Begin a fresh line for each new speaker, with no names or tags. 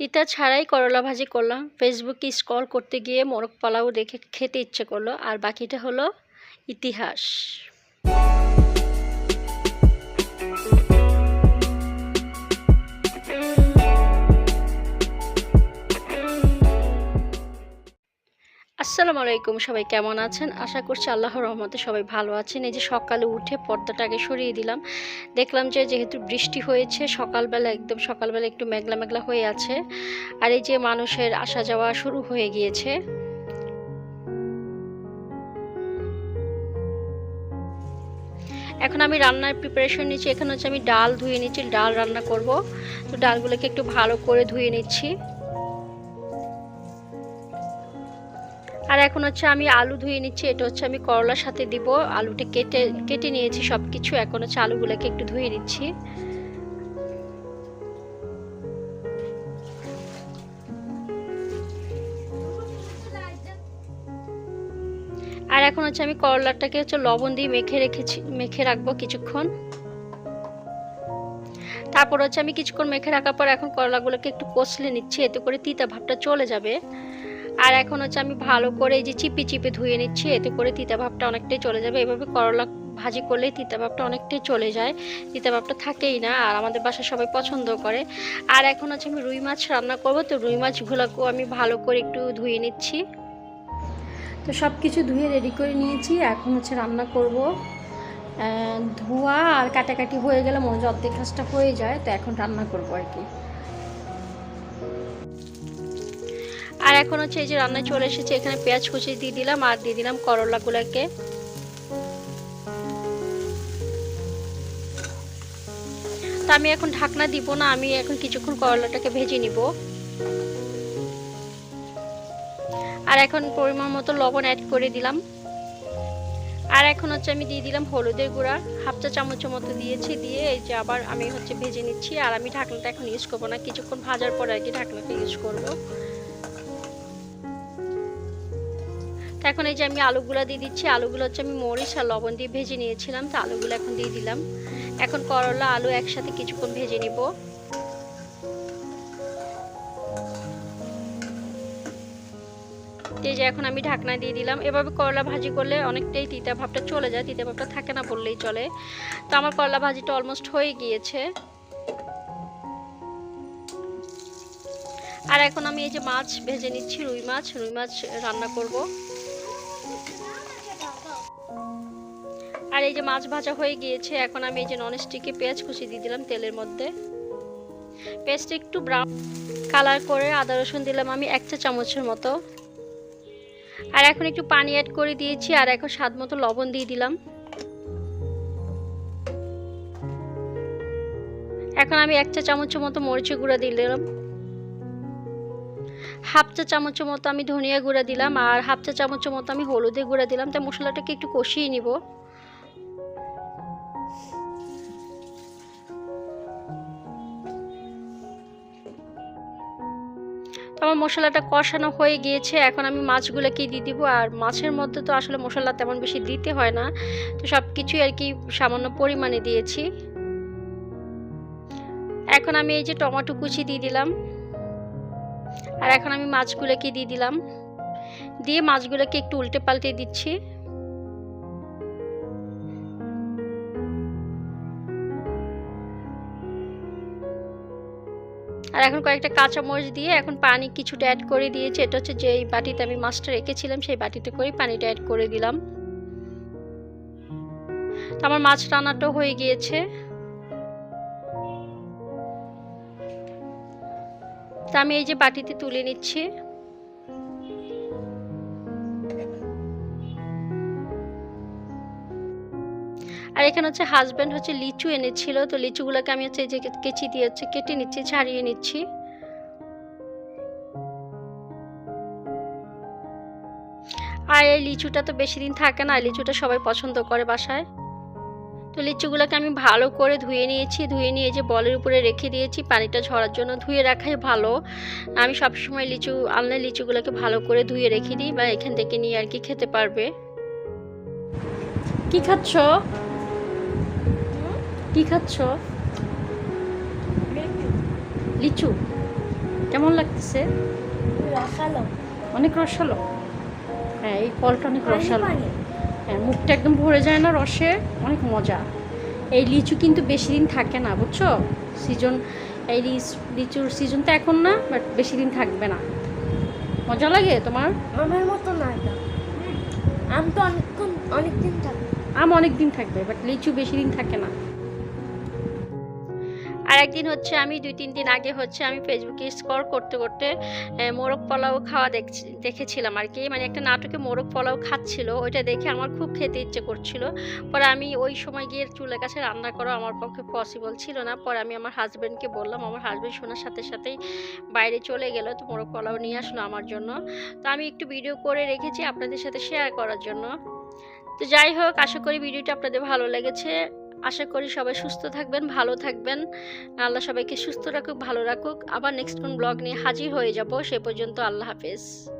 তিতা ছাড়াই করলা ভাজি করলাম। ফেসবুকে স্ক্রল করতে গিয়ে মোরগ পালাও দেখে খেতে ইচ্ছে করল। আর বাকিটা হলো ইতিহাস। আসসালামু আলাইকুম, সবাই কেমন আছেন? আশা করছি আল্লাহর রহমতে সবাই ভালো আছেন। এই যে সকালে উঠে পর্দাটাকে সরিয়ে দিলাম। দেখলাম যে যেহেতু বৃষ্টি হয়েছে, সকালবেলা একদম সকালবেলা একটু মেঘলা মেঘলা হয়ে আছে। আর এই যে মানুষের আসা যাওয়া শুরু হয়ে গিয়েছে। এখন আমি রান্নার প্রিপারেশন নিচ্ছি। এখানে হচ্ছে আমি ডাল ধুয়ে নিচ্ছি, ডাল রান্না করব। তো ডালগুলোকে একটু ভালো করে ধুয়ে নিচ্ছি। আর এখন হচ্ছে আমি আলু ধুয়ে নিচ্ছি, এটা হচ্ছে আমি করলার সাথে দিব। আলুটা কেটে কেটে নিয়েছি সব কিছু এখন হচ্ছে আলুগুলোকে একটু ধুয়ে নিচ্ছি। আর এখন হচ্ছে আমি করলাটাকে হচ্ছে লবণ দিয়ে মেখে রেখেছি, মেখে রাখব কিছুক্ষণ। তারপর হচ্ছে আমি কিছুক্ষণ মেখে রাখার পর এখন করলাগুলোকে একটু কষলে নিচ্ছি, এতে করে তিতা ভাবটা চলে যাবে। আর এখন হচ্ছে আমি ভালো করে এই যে চিপি চিপে ধুয়ে নিচ্ছি, এতে করে তিতা ভাবটা অনেকটাই চলে যাবে। এভাবে করলা ভাজি করলে তিতা ভাবটা অনেকটাই চলে যায়। তিতা ভাবটা থাকেই না, আর আমাদের বাসায় সবাই পছন্দ করে। আর এখন হচ্ছে আমি রুই মাছ রান্না করব, তো রুই মাছগুলোকেও আমি ভালো করে একটু ধুয়ে নিচ্ছি। তো সব কিছু ধুয়ে রেডি করে নিয়েছি, এখন হচ্ছে রান্না করব। ধোয়া আর কাটাকাটি হয়ে গেলে মনে হয় অর্ধেক কাজটা হয়ে যায়, তো এখন রান্না করব আর কি। আর এখন হচ্ছে এই যে রান্নায় চলে এসেছে, এখানে পেঁয়াজ কুচি দিয়ে দিলাম আর দিয়ে দিলাম করলাগুলোকে। তা আমি এখন ঢাকনা দিব না, আমি এখন কিছুক্ষণ করলাটাকে ভেজে নিব। আর এখন পরিমাণ মতো লবণ অ্যাড করে দিলাম। আর এখন হচ্ছে আমি দিয়ে দিলাম হলুদের গুঁড়া, হাফ চা চামচের মতো দিয়েছি, দিয়ে এই যে আবার আমি হচ্ছে ভেজে নিচ্ছি। আর আমি ঢাকনাটা এখন ইউজ করব না, কিছুক্ষণ ভাজার পর আর কি ঢাকনাটা ইউজ করব। তো এখন এই যে আমি আলুগুলো দিয়ে দিচ্ছি, আলুগুলো হচ্ছে আমি মরিচ আর লবণ দিয়ে ভেজে নিয়েছিলাম, তো আলুগুলো এখন দিয়ে দিলাম। এখন করলা, আলু একসাথে কিছুক্ষণ ভেজে নিব। এই যে এখন আমি ঢাকনা দিয়ে দিলাম। এভাবে করলা ভাজি করলে অনেকটাই তিতা ভাবটা চলে যায়, তিতা ভাবটা থাকে না বললেই চলে। তো আমার করলা ভাজিটা অলমোস্ট হয়ে গিয়েছে। আর এখন আমি এই যে মাছ ভেজে নিচ্ছি, রুই মাছ রুই মাছ রান্না করব। আর এই যে মাছ ভাজা হয়ে গিয়েছে, এখন আমি এই যে ননস্টিকে পেঁয়াজ কুচি দিয়ে দিলাম তেলের মধ্যে। পেঁয়াজটা একটু ব্রাউন কালার করে আদা রসুন দিলাম আমি এক চা চামচের মতো। আর এখন একটু পানি অ্যাড করে দিয়েছি, আর এখন স্বাদ মতো লবণ দিয়ে দিলাম। এখন আমি এক চা চামচের মতো মরিচের গুঁড়া দিলাম। হাফ চা চামচের মতো আমি ধনিয়া গুঁড়া দিলাম, আর হাফ চা চামচের মতো আমি হলুদের গুঁড়া দিলাম। তাই মশলাটাকে একটু কষিয়ে নিব। আমার মশলাটা কষানো হয়ে গিয়েছে, এখন আমি মাছগুলোকে দিয়ে দিব। আর মাছের মধ্যে তো আসলে মশলা তেমন বেশি দিতে হয় না। তো সব কিছুই আর কি সামান্য পরিমাণে দিয়েছি। এখন আমি এই যে টমেটো কুচি দিয়ে দিলাম। আর এখন আমি মাছগুলোকে দিয়ে দিলাম। দিয়ে মাছগুলোকে একটু উল্টে পাল্টে দিচ্ছি। আর এখন কয়েকটা কাঁচা মরিচ দিয়ে এখন পানি কিছুটা অ্যাড করে দিয়েছি। এটা হচ্ছে যেই বাটিতে আমি মাছটা রেখেছিলাম, সেই বাটিতে করে পানিটা অ্যাড করে দিলাম। তো আমার মাছ রান্নাটাও হয়ে গিয়েছে। তা আমি এই যে বাটিতে তুলে নিচ্ছি। আর এখানে হচ্ছে হাজব্যান্ড হচ্ছে লিচু এনেছিল, তো লিচুগুলোকে আমি হচ্ছে এই যে কেচি দিয়ে হচ্ছে কেটে নিচ্ছি, ছাড়িয়ে নিচ্ছি। আর এই লিচুটা তো বেশি দিন থাকে না, লিচুটা সবাই পছন্দ করে বাসায়। তো লিচুগুলোকে আমি ভালো করে ধুয়ে নিয়েছি, ধুয়ে নিয়ে যে বলের উপরে রেখে দিয়েছি, পানিটা ঝরার জন্য ধুয়ে রাখাই ভালো। আমি সবসময় লিচু আনলে লিচুগুলোকে ভালো করে ধুয়ে রেখে দিই বা এখান থেকে নিয়ে আর কি খেতে পারবে। কি খাচ্ছ? কি খাচ্ছ? লিচু। কেমন লাগতেছে? অনেক রসালো? হ্যাঁ এই ফলটা অনেক রসালো। হ্যাঁ মুখটা একদম ভরে যায় না রসে অনেক মজা। এই লিচু কিন্তু বেশি দিন থাকে না বুঝছ? সিজন এই লিচুর সিজন তো এখন না বাট বেশি দিন থাকবে না। মজা লাগে তোমার?
আমার মতো না আম তো অনেকক্ষণ অনেকদিন থাকে
আম অনেক দিন থাকবে বাট লিচু বেশি দিন থাকে না। আর একদিন হচ্ছে আমি, দুই, তিন দিন আগে হচ্ছে আমি ফেসবুকে স্কর করতে করতে মোরগ পোলাও খাওয়া দেখছি, দেখেছিলাম আর কি। মানে একটা নাটকে মোরগ পোলাও খাচ্ছিল, ওইটা দেখে আমার খুব খেতে ইচ্ছে করছিল। পরে আমি ওই সময় গিয়ে চুলের কাছে রান্না করা আমার পক্ষে পসিবল ছিল না। পরে আমি আমার হাজব্যান্ডকে বললাম, আমার হাজব্যান্ড শোনার সাথে সাথেই বাইরে চলে গেল, তো মোরগ পোলাও নিয়ে আসলো আমার জন্য। তো আমি একটু ভিডিও করে রেখেছি আপনাদের সাথে শেয়ার করার জন্য। তো যাই হোক, আশা করি ভিডিওটা আপনাদের ভালো লেগেছে। আশা করি সবাই সুস্থ থাকবেন, ভালো থাকবেন। আল্লাহ সবাইকে সুস্থ রাখুক, ভালো রাখুক। আবার নেক্সট কোন ব্লগ নিয়ে হাজির হয়ে যাব, সে পর্যন্ত আল্লাহ হাফেজ।